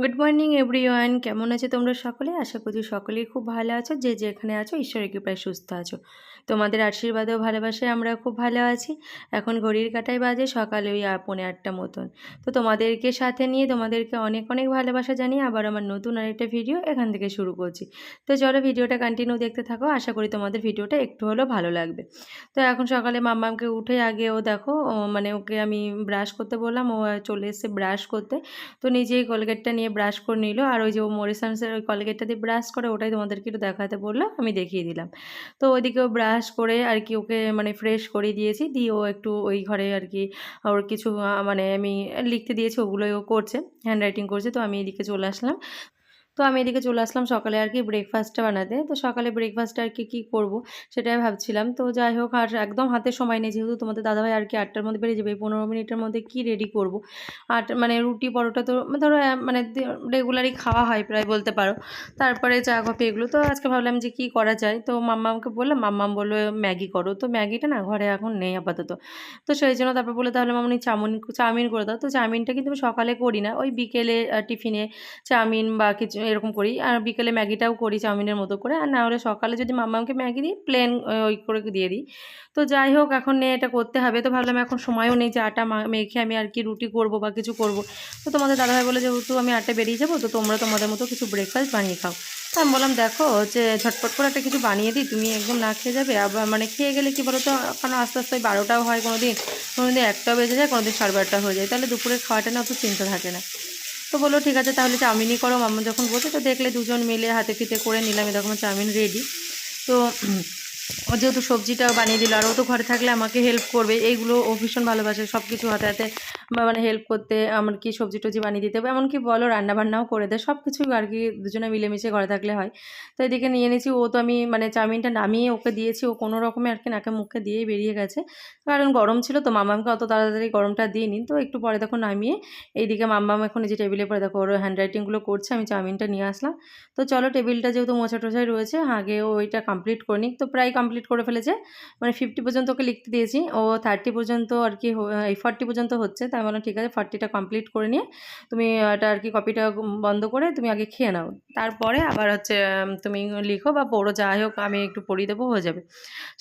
Good morning everyone কেমন আছে তোমরা সকলে? আশা করছি সকলেই খুব ভালো আছো। যে যেখানে আছো, ঈশ্বরের কৃপায় সুস্থ আছো। তোমাদের আশীর্বাদেও ভালোবাসায় আমরা খুব ভালো আছি। এখন ঘড়ির কাটায় বাজে সকালে ওই আ- পৌনে আটটা মতন। তো তোমাদেরকে সাথে নিয়ে তোমাদেরকে অনেক অনেক ভালোবাসা জানিয়ে আবার আমার নতুন আরেকটা ভিডিও এখান থেকে শুরু করছি। তো চলো ভিডিওটা কন্টিনিউ দেখতে থাকো। আশা করি তোমাদের ভিডিওটা একটু হলেও ভালো লাগবে। তো এখন সকালে মাম্মামকে উঠে আগে ও দেখো, ও মানে ওকে আমি ব্রাশ করতে বললাম। ও চলে এসে ব্রাশ করতে। তো নিজেই কলগেটটা নিয়ে ব্রাশ করে নিল। আর ওই যে ও মরিসামসের ওই কলগেটটা দিয়ে ব্রাশ করে, ওটাই তোমাদেরকে একটু দেখাতে বলল, আমি দেখিয়ে দিলাম। তো ওইদিকে ও ব্রাশ করে আর কি ওকে মানে ফ্রেশ করে দিয়েছি। দিয়ে ও একটু ওই ঘরে আর কি ওর কিছু মানে আমি লিখতে দিয়েছি, ওগুলোই ও করছে হ্যান্ড রাইটিং করছে। তো আমি এদিকে চলে আসলাম। তো আমি এদিকে চলে আসলাম সকালে আর কি ব্রেকফাস্টটা বানাতে। তো সকালে ব্রেকফাস্টে আর কি, কী করব সেটাই ভাবছিলাম। তো যাই হোক, আর একদম হাতে সময় নেই যেহেতু তোমাদের দাদাভাই আর কি আটটার মধ্যে বেরিয়ে যাবে, পনেরো মিনিটের মধ্যে কী রেডি করব? আট মানে রুটি, পরোটা তো ধরো মানে রেগুলারই খাওয়া হয় প্রায় বলতে পারো। তারপরে চা, কফি এগুলো। তো আজকে ভাবলাম যে কী করা যায়? তো মাম্মামকে বললাম, মাম্মাম বলল, ম্যাগি করো। তো ম্যাগিটা না ঘরে এখন নেই আপাতত। তো সেই জন্য তারপর বলে তাহলে মামনি চাউমিন চাউমিন করে দাও। তো চাউমিনটা কিন্তু আমি সকালে করি না। ওই বিকেলে টিফিনে চাউমিন বা কিছু এরকম করি। আর বিকেলে ম্যাগিটাও করি চাউমিনের মতো করে। আর না হলে সকালে যদি মাম্মামকে ম্যাগি দিই প্লেন ওই করে দিয়ে দিই। তো যাই হোক, এখন নিয়ে এটা করতে হবে। তো ভাবলাম এখন সময়ও নেই যে আটা মেখে আমি আর কি রুটি করব বা কিছু করব। তো তোমাদের দাদাভাই বলে, যেহেতু আমি আটটা বেরিয়ে যাব, তো তোমরা তোমাদের মতো কিছু ব্রেকফাস্ট বানিয়ে খাও। তো আমি বললাম, দেখো, যে ঝটপট করে একটা কিছু বানিয়ে দিই, তুমি একদম না খেয়ে যাবে। আবার মানে খেয়ে গেলে কি বলো তো কারণ আস্তে আস্তে ওই বারোটাও হয় কোনো দিন কোনো দিন একটাও বেজে যায় কোনো দিন সাড়ে বারোটা হয়ে যায়। তাহলে দুপুরের খাওয়াটা না অত চিন্তা থাকে না। তো বলল, ঠিক আছে, তাহলে চাউমিনই করো। মাম্মা যখন বসে তো দেখলে দুজন মিলে হাতে ফিতে করে নিলাম এরকম চাউমিন রেডি তো ও যেহেতু সবজিটাও বানিয়ে দিল, আর ও তো ঘরে থাকলে আমাকে হেল্প করবে, এইগুলো ও ভীষণ ভালোবাসে সব কিছু হাতে হাতে। মানে হেল্প করতে আমার কি সবজি টবজি বানিয়ে দিতে হবে, এমনকি বলো রান্নাবান্নাও করে দেয় সব কিছুই আর কি দুজনে মিলেমিশে ঘরে থাকলে হয়। তো এদিকে নিয়ে নিয়েছি, ও তো আমি মানে চাউমিনটা নামিয়ে ওকে দিয়েছি, ও কোনো রকমে আর কি নাকে মুখে দিয়েই বেরিয়ে গেছে। কারণ গরম ছিল তো, মামামকে অত তাড়াতাড়ি গরমটা দিইনি। তো একটু পরে দেখো নামিয়ে, এইদিকে মাম্মাম এখন যে টেবিলে পরে দেখো, ওর হ্যান্ড রাইটিংগুলো করছে, আমি চাউমিনটা নিয়ে আসলাম। তো চলো টেবিলটা যেহেতু মোছা টোছাই রয়েছে, আগে ও ওইটা কমপ্লিট করে নিক। তো প্রায় কমপ্লিট করে ফেলেছে মানে ফিফটি পর্যন্ত ওকে লিখতে দিয়েছি। ও থার্টি পর্যন্ত আর কি এই ফর্টি পর্যন্ত হচ্ছে তাই বললাম, ঠিক আছে, ফর্টিটা কমপ্লিট করে নিয়ে তুমি এটা আর কি কপিটা বন্ধ করে তুমি আগে খেয়ে নাও। তারপরে আবার হচ্ছে তুমি লিখো বা পড়ো, যাই হোক, আমি একটু পড়িয়ে দেবো, হয়ে যাবে।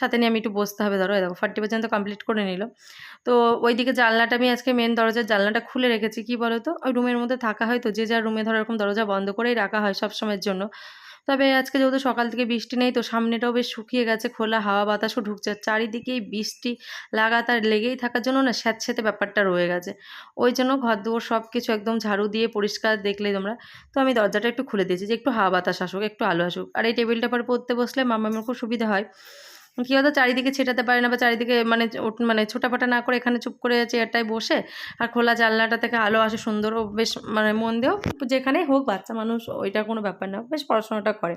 সাথে নিয়ে আমি একটু বসতে হবে, ধরো দেখো, ফর্টি পর্যন্ত কমপ্লিট করে নিল। তো ওইদিকে জানলাটা, আমি আজকে মেন দরজার জানলাটা খুলে রেখেছি, কি বলো তো ওই রুমের মধ্যে থাকা হয় তো, যে যার রুমে ধরো এরকম দরজা বন্ধ করেই রাখা হয় সব সময়ের জন্য। তবে আজকে যেহেতু সকাল থেকে বৃষ্টি নেই, তো সামনেটাও বেশ শুকিয়ে গেছে, খোলা হাওয়া বাতাসও ঢুকছে। চারিদিকে বৃষ্টি লাগাতার লেগেই থাকার জন্য না স্যাঁতস্যাঁতে ব্যাপারটা রয়ে গেছে। ওই জন্য ঘর দুয়ার সব কিছু একদম ঝাড়ু দিয়ে পরিষ্কার দেখলে তোমরা। তো আমি দরজাটা একটু খুলে দিয়েছি যে একটু হাওয়া বাতাস আসুক, একটু আলো আসুক। আর এই টেবিলটা পরে পড়তে বসলে মামামের খুব সুবিধা হয়। কী হতো চারিদিকে ছেটাতে পারে না বা চারিদিকে মানে মানে ছোটাফাটা না করে এখানে চুপ করে চেয়ারটায় বসে আর খোলা জানলাটা থেকে আলো আসে সুন্দর ও বেশ মানে মন দিয়েও যেখানেই হোক বাচ্চা মানুষ ওইটা কোনো ব্যাপার না, বেশ পড়াশোনাটা করে।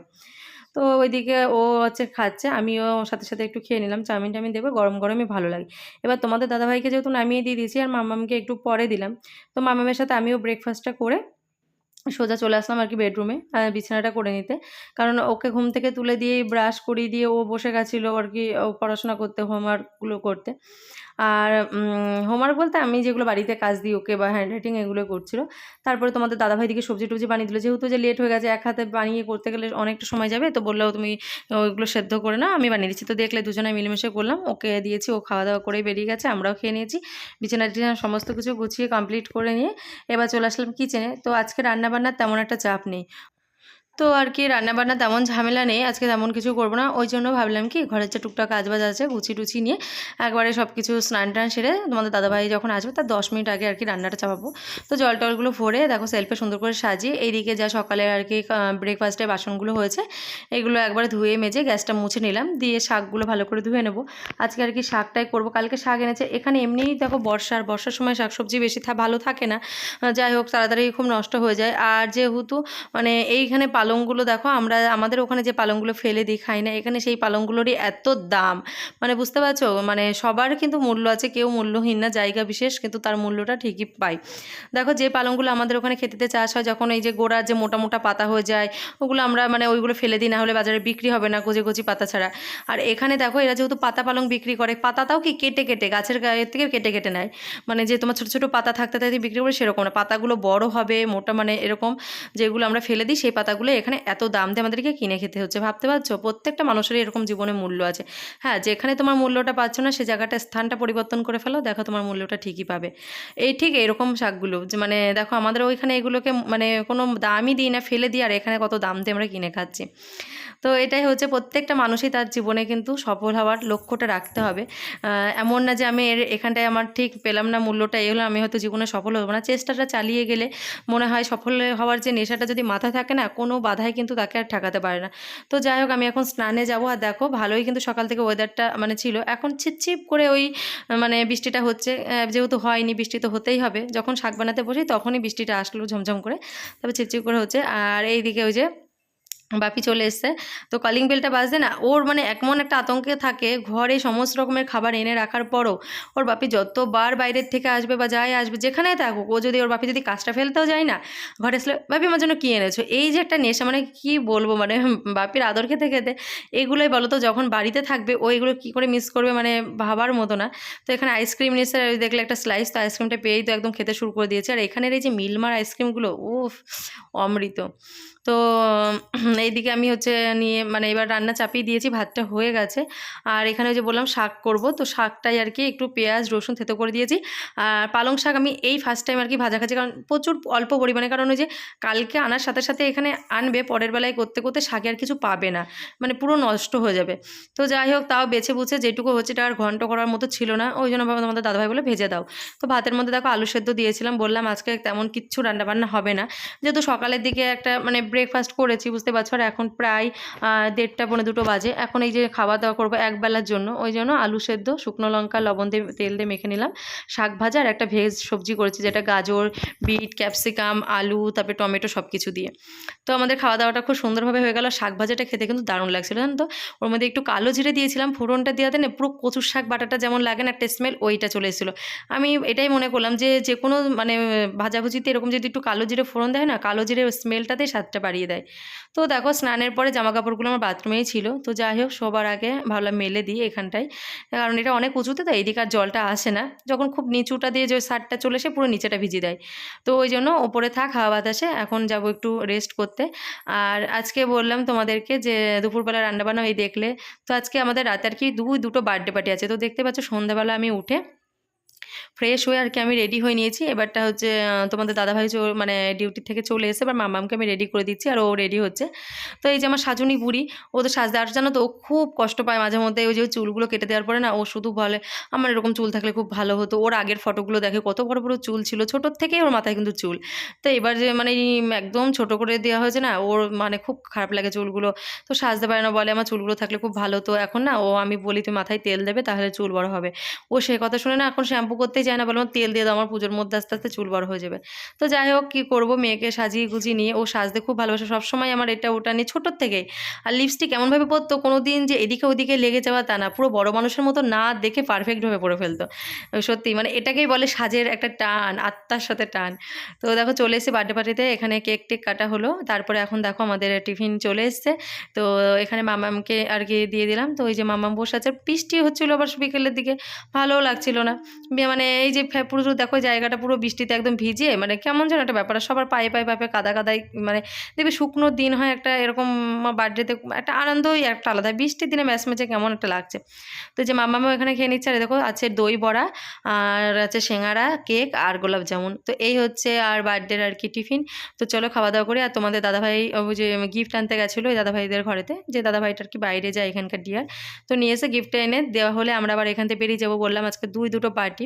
তো ওইদিকে ও হচ্ছে খাচ্ছে, আমিও ওর সাথে সাথে একটু খেয়ে নিলাম, চাউমিন টাউমিন দেবো গরম গরমই ভালো লাগে। এবার তোমাদের দাদাভাইকে যেহেতু নামিয়ে দিয়ে দিয়েছি আর মামামকে একটু পরে দিলাম, তো মামামের সাথে আমিও ব্রেকফাস্টটা করে সোজা চলে আসলাম আর কি বেডরুমে বিছানাটা করে নিতে। কারণ ওকে ঘুম থেকে তুলে দিয়ে, ব্রাশ করিয়ে দিয়ে ও বসে গেছিল আর কি, ও পড়াশোনা করতে হোমওয়ার্কগুলো করতে। আর হোমওয়ার্ক বলতে আমি যেগুলো বাড়িতে কাজ দিই ওকে বা হ্যান্ড রাইটিং এগুলো করছিল, তারপরে তোমাদের দাদাভাই দিকে সবজি টবজি বানিয়ে দিল। যেহেতু যে লেট হয়ে গেছে, এক হাতে বানিয়ে করতে গেলে অনেকটা সময় যাবে, তো বলল তুমি ওইগুলো সেদ্ধ করে না আমি বানিয়ে দিচ্ছি। তো দেখলে দুজনে মিলেমিশে করলাম, ওকে দিয়েছি, ও খাওয়া দাওয়া করে বেরিয়ে গেছে, আমরাও খেয়ে নিয়েছি। বিছানা টিছানা সমস্ত কিছু গুছিয়ে কমপ্লিট করে নিয়ে এবার চলে আসলাম কিচেনে তো আজকে রান্নাবান্নার তেমন একটা চাপ নেই। তো আর কি রান্নাবান্না তেমন ঝামেলা নেই, আজকে তেমন কিছু করব না। ওই জন্য ভাবলাম কি, ঘরের যে টুকটাক কাজ বাজ আছে, গুছি টুচি নিয়ে একবারে সব কিছু স্নান টান সেরে তোমাদের দাদাভাই যখন আসবে তার দশ মিনিট আগে আর কি রান্নাটা চাপাবো। তো জল টলগুলো ভরে দেখো সেলফে সুন্দর করে সাজিয়ে এইদিকে যা সকালে আর কি ব্রেকফাস্টে বাসনগুলো হয়েছে, এগুলো একবারে ধুয়ে মেজে গ্যাসটা মুছে নিলাম, দিয়ে শাকগুলো ভালো করে ধুয়ে নেব। আজকে আর কি শাকটাই করব, কালকে শাক এনেছে। এখানে এমনিই দেখো বর্ষার বর্ষার সময় শাকসবজি বেশি ভালো থাকে না। যাই হোক, তাড়াতাড়ি খুব নষ্ট হয়ে যায়। আর যেহেতু মানে এইখানে পালং পালংগুলো দেখো, আমরা আমাদের ওখানে যে পালংগুলো ফেলে দিই, খাই না, এখানে সেই পালংগুলোরই এত দাম। মানে বুঝতে পারছ? মানে সবার কিন্তু মূল্য আছে, কেউ মূল্যহীন না, জায়গা বিশেষ, কিন্তু তার মূল্যটা ঠিকই পাই। দেখো, যে পালংগুলো আমাদের ওখানে খেতেতে চাষ হয়, যখন এই যে গোড়ার যে মোটা মোটা পাতা হয়ে যায়, ওগুলো আমরা মানে ওইগুলো ফেলে দিই, না হলে বাজারে বিক্রি হবে না কচি কচি পাতা ছাড়া। আর এখানে দেখো, এরা যেহেতু পাতা পালং বিক্রি করে, পাতাটাও কি কেটে কেটে, গাছের গায়ের থেকে কেটে কেটে নেয়। মানে যে তোমার ছোটো ছোটো পাতা থাকতে থাকতে বিক্রি করে সেরকম না। পাতাগুলো বড় হবে, মোটা মানে এরকম যেগুলো আমরা ফেলে দিই, সেই পাতাগুলো এখানে এত দাম দিয়ে আমাদেরকে কিনে খেতে হচ্ছে। ভাবতে পারছ? প্রত্যেকটা মানুষেরই এরকম জীবনে মূল্য আছে। হ্যাঁ যেখানে তোমার মূল্যটা পাচ্ছ না, সে জায়গাটা স্থানটা পরিবর্তন করে ফেলো। দেখো তোমার মূল্যটা ঠিকই পাবে। এই ঠিক এরকম শাকগুলো, যে মানে দেখো আমাদের ওইখানে এগুলোকে মানে কোনো দামই দিই না, ফেলে দিই, আর এখানে কত দাম দিয়ে আমরা কিনে খাচ্ছি। তো এটাই হচ্ছে প্রত্যেকটা মানুষই তার জীবনে কিন্তু সফল হওয়ার লক্ষ্যটা রাখতে হবে। এমন না যে আমি এর এখানটায় আমার ঠিক পেলাম না, মূল্যটা এই হলো, আমি হয়তো জীবনে সফল হব না। চেষ্টাটা চালিয়ে গেলে মনে হয় সফল হওয়ার যে নেশাটা যদি মাথা থাকে না, কোনো বাধাই কিন্তু তাকে আর ঠেকাতে পারে না। তো যাই হোক, আমি এখন স্নানে যাব আর দেখো, ভালোই কিন্তু সকাল থেকে ওয়েদারটা মানে ছিল। এখন ছিপছিপ করে ওই মানে বৃষ্টিটা হচ্ছে যেহেতু হয়নি, বৃষ্টি তো হতেই হবে। যখন শাক বানাতে বসি তখনই বৃষ্টিটা আসলো ঝমঝম করে তবে ছিপছিপ করে হচ্ছে। আর এইদিকে ওই যে বাপি চলে এসছে। তো কলিং বেলটা বাজছে না। ওর মানে এমন একটা আতঙ্কে থাকে, ঘরে সমস্ত রকমের খাবার এনে রাখার পরও ওর বাপি যতবার বাইরের থেকে আসবে বা যাই আসবে, যেখানে থাকুক, ও যদি ওর বাপি যদি কাজটা ফেলতেও যায় না, ঘরে আসলে, বাপি আমার জন্য কী এনেছো? এই যে একটা নেশা মানে কি বলব মানে বাপির আদর খেতে খেতে, এগুলোই বলো তো যখন বাড়িতে থাকবে, ও এগুলো কী করে মিস করবে মানে ভাবার মতো না। তো এখানে আইসক্রিম নিয়েছে আর ওই দেখলে একটা স্লাইস তো আইসক্রিমটা পেয়েই তো একদম খেতে শুরু করে দিয়েছে। আর এখানের এই যে মিলমার আইসক্রিমগুলো উফ, অমৃত। তো এইদিকে আমি হচ্ছে নিয়ে মানে এবার রান্না চাপিয়ে দিয়েছি, ভাতটা হয়ে গেছে। আর এখানে ওই যে বললাম শাক করব, তো শাকটাই আর কি একটু পেঁয়াজ, রসুন, থেতো করে দিয়েছি। আর পালং শাক আমি এই ফার্স্ট টাইম আর কি ভাজা খাচ্ছি, কারণ প্রচুর অল্প পরিমাণে, কারণ ওই যে কালকে আনার সাথে সাথে এখানে আনবে, পরের বেলায় করতে করতে শাকে আর কিছু পাবে না মানে পুরো নষ্ট হয়ে যাবে। তো যাই হোক, তাও বেছে বুঝে যেটুকু হচ্ছে এটা আর ঘন্ট করার মতো ছিল না, ওই জন্য তোমাদের দাদাভাই বলে ভেজে দাও। তো ভাতের মধ্যে দেখো আলু সেদ্ধ দিয়েছিলাম, বললাম আজকে তেমন কিচ্ছু রান্নাবান্না হবে না। যেহেতু সকালের দিকে একটা মানে ব্রেকফাস্ট করেছি, বুঝতে পারছ? আর এখন প্রায় দেড়টা পৌনে দুটো বাজে। এখন এই যে খাওয়া দাওয়া করব এক বেলার জন্য, ওই জন্য আলু সেদ্ধ, শুকনো লঙ্কা, লবণ দিয়ে তেল দিয়ে মেখে নিলাম। শাক ভাজা আর একটা ভেজ সবজি করেছি, যেটা গাজর, বিট, ক্যাপসিকাম, আলু, তারপরে টমেটো সব কিছু দিয়ে। তো আমাদের খাওয়া দাওয়াটা খুব সুন্দরভাবে হয়ে গেল। শাক ভাজাটা খেতে কিন্তু দারুণ লাগছিল, জানো তো? ওর মধ্যে একটু কালো জিরে দিয়েছিলাম, ফোড়নটা দেওয়াতে না পুরো কচুর শাক বাটাটা যেমন লাগে না, একটা স্মেল ওইটা চলে এসেছিল। আমি এটাই মনে করলাম যে যে কোনো মানে ভাজাভুজিতে এরকম যদি একটু কালো জিরে ফোড়ন দেয় না, কালো জিরে স্মেলটাতেই স্বাদটা বাড়িয়ে দেয়। তো দেখো, স্নানের পরে জামা কাপড়গুলো আমার বাথরুমেই ছিল। তো যাই হোক সবার আগে ভাবলাম মেলে দিই এখানটায়। কারণ এটা অনেক উঁচুতে তো এইদিকে আর জলটা আসে না। যখন খুব নিচুটা দিয়ে যে সারটা চলে এসে পুরো নিচেটা ভিজিয়ে দেয় তো ওই জন্য ওপরে থাক, হাওয়া বাতাসে, এখন যাব একটু রেস্ট করতে। আর আজকে বললাম তোমাদেরকে যে দুপুরবেলা রান্নাবান্না এই দেখলে। তো আজকে আমাদের রাতে আর কি দুই দুটো বার্থডে পার্টি আছে। তো দেখতে পাচ্ছ সন্ধ্যাবেলা আমি উঠে ফ্রেশ হয়ে আর কি আমি রেডি হয়ে নিয়েছি। এবারটা হচ্ছে তোমাদের দাদাভাই মানে ডিউটি থেকে চলে এসে এবার মামামকে আমি রেডি করে দিচ্ছি, আর ও রেডি হচ্ছে। তো এই যে আমার সাজুনি বুড়ি, ও তো সাজতে আর জানো তো, ও খুব কষ্ট পায় মাঝে মধ্যে, ওই যে চুলগুলো কেটে দেওয়ার পরে না, ও শুধু বলে, আমার এরকম চুল থাকলে খুব ভালো হতো। ওর আগের ফটোগুলো দেখে কত বড় বড় চুল ছিল, ছোটোর থেকেই ওর মাথায় কিন্তু চুল। তো এবার যে মানে একদম ছোট করে দেওয়া হয়েছে না, ওর মানে খুব খারাপ লাগে চুলগুলো। তো সাজতে পারে না, বলে, আমার চুলগুলো থাকলে খুব ভালো তো এখন না, ও আমি বলি তুমি মাথায় তেল দেবে, তাহলে চুল বড় হবে। ও সে কথা শুনে না, এখন শ্যাম্পু করতেই চায় না বলে আমার তেল দিয়ে দাও, আমার পুজোর মধ্যে আস্তে আস্তে চুল বড় হয়ে যাবে। তো যাই হোক, কী করব, মেয়েকে সাজিয়ে গুজিয়ে নিয়ে ও সাজতে খুব ভালোবাসে। সবসময় আমার এটা ওটা নিয়ে ছোটোর থেকেই। আর লিপস্টিক এমনভাবে পরতো কোনো দিন যে এদিকে ওদিকে লেগে যাওয়া তা না, পুরো বড় মানুষের মতো না দেখে পারফেক্টভাবে পরে ফেলতো। সত্যি মানে এটাকেই বলে সাজের একটা টান, আত্মার সাথে টান। তো দেখো, চলে এসে বার্থডে পার্টিতে, এখানে কেক টেক কাটা হলো। তারপরে এখন দেখো, আমাদের টিফিন চলে এসছে। তো এখানে মামামকে আর কি দিয়ে দিলাম। তো ওই যে মামাম বসে আছে, বৃষ্টি হচ্ছিল আবার বিকেলের দিকে, ভালোও লাগছিল না। বে- মানে এই যে পুরো দেখো জায়গাটা পুরো বৃষ্টিতে একদম ভিজে মানে কেমন যেন একটা ব্যাপার। সবার পায়ে পায়ে পায়ে কাদা কাদাই মানে দেখবে শুকনো দিন হয় একটা এরকম বার্থডেতে একটা আনন্দই একটা আলাদা। বৃষ্টির দিনে ম্যাচ ম্যাচে কেমন একটা লাগছে। তো যে মামামও এখানে খেয়ে নিচ্ছে, আর দেখো আছে দই বড়া, আর আছে সিঙ্গারা, কেক, আর গোলাপ জামুন। তো এই হচ্ছে আর বার্থডের আর কি টিফিন। তো চলো খাওয়া দাওয়া করে। আর তোমাদের দাদাভাই ওই যে গিফট আনতে গেছিল ওই দাদাভাইদের ঘরেতে, যে দাদাভাইটা আর কি বাইরে যায় এখানকার ডিয়ার তো নিয়ে এসে গিফটটা এনে দেওয়া হলে আমরা আবার এখান থেকে বেরিয়ে যাব বললাম আজকে দুই দুটো পার্টি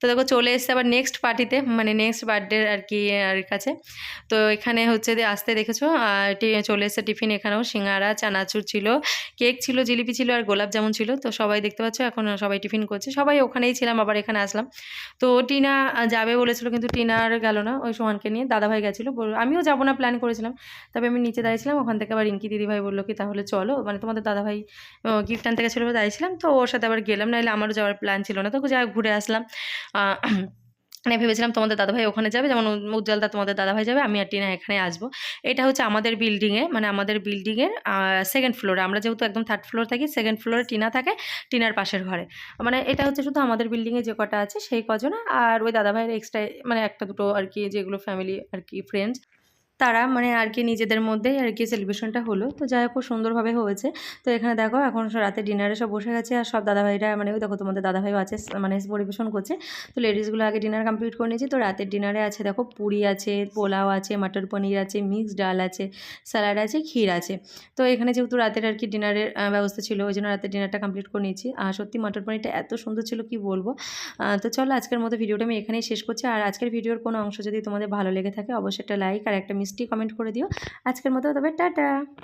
তো দেখো চলে এসছে আবার নেক্সট পার্টিতে মানে নেক্সট বার্থডে আর কি, আর কাছে। তো এখানে হচ্ছে যে আসতে দেখেছ চলে এসছে টিফিন এখানেও, সিঙ্গারা, চানাচুর ছিল, কেক ছিল, জিলিপি ছিল, আর গোলাপ জামুন ছিল। তো সবাই দেখতে পাচ্ছ, এখন সবাই টিফিন করছে। সবাই ওখানেই ছিলাম, আবার এখানে আসলাম। তো টিনা যাবে বলেছিল, কিন্তু টিনা আর গেল না, ওই সোহানকে নিয়ে। দাদাভাই গেছিল আমিও যাব না প্ল্যান করেছিলাম। তবে আমি নিচে দাঁড়িয়েছিলাম, ওখান থেকে আবার রিঙ্কি দিদিভাই বলল কি, তাহলে চলো। মানে তোমাদের দাদাভাই গিফট আনতে গেছিল দাঁড়িয়েছিলাম। তো ওর সাথে আবার গেলাম, নাহলে আমারও যাওয়ার প্ল্যান ছিল না। তো যাই ঘুরে আসলাম। মানে ভেবেছিলাম তোমাদের দাদাভাই ওখানে যাবে, যেমন উজ্জ্বলদা তোমাদের দাদাভাই যাবে, আমি আর টিনা এখানে আসব। এটা হচ্ছে আমাদের বিল্ডিংয়ে মানে আমাদের বিল্ডিংয়ের সেকেন্ড ফ্লোরে আমরা যেহেতু একদম থার্ড ফ্লোর থাকি সেকেন্ড ফ্লোরে টিনা থাকে, টিনার পাশের ঘরে। মানে এটা হচ্ছে শুধু আমাদের বিল্ডিংয়ে যে কটা আছে, সেই কজন, আর ওই দাদাভাইয়ের এক্সট্রা মানে একটা দুটো আর কি, যেগুলো ফ্যামিলি আর কি ফ্রেন্ডস তারা মানে আর কি নিজেদের মধ্যেই আর কি সেলিব্রেশনটা হলো। তো যাই হোক, খুব সুন্দরভাবে হয়েছে। তো এখানে দেখো, এখন রাতে ডিনারে সব বসে গেছে আর সব দাদাভাইরা মানে ওই দেখো তোমাদের দাদাভাইও আছে মানে পরিবেশন করছে। তো লেডিসগুলো আগে ডিনার কমপ্লিট করে নিয়েছি। তো রাতের ডিনারে আছে দেখো, পুরি আছে, পোলাও আছে মাটর পনির আছে মিক্সড ডাল আছে স্যালাড আছে, ক্ষীর আছে। তো এখানে যেহেতু রাতের আর কি ডিনারের ব্যবস্থা ছিল, ওই জন্য রাতের ডিনারটা কমপ্লিট করে নিয়েছি। আর সত্যি মাটর পনিরটা এত সুন্দর ছিল, কি বলব? তো চলো আজকের মতো ভিডিওটা আমি এখানেই শেষ করছি। আর আজকের ভিডিওর কোনো অংশ যদি তোমাদের ভালো লেগে থাকে, অবশ্যই একটা লাইক আর একটা মিষ্টি কমেন্ট করে দিও। আজকের মতো তবে টাটা।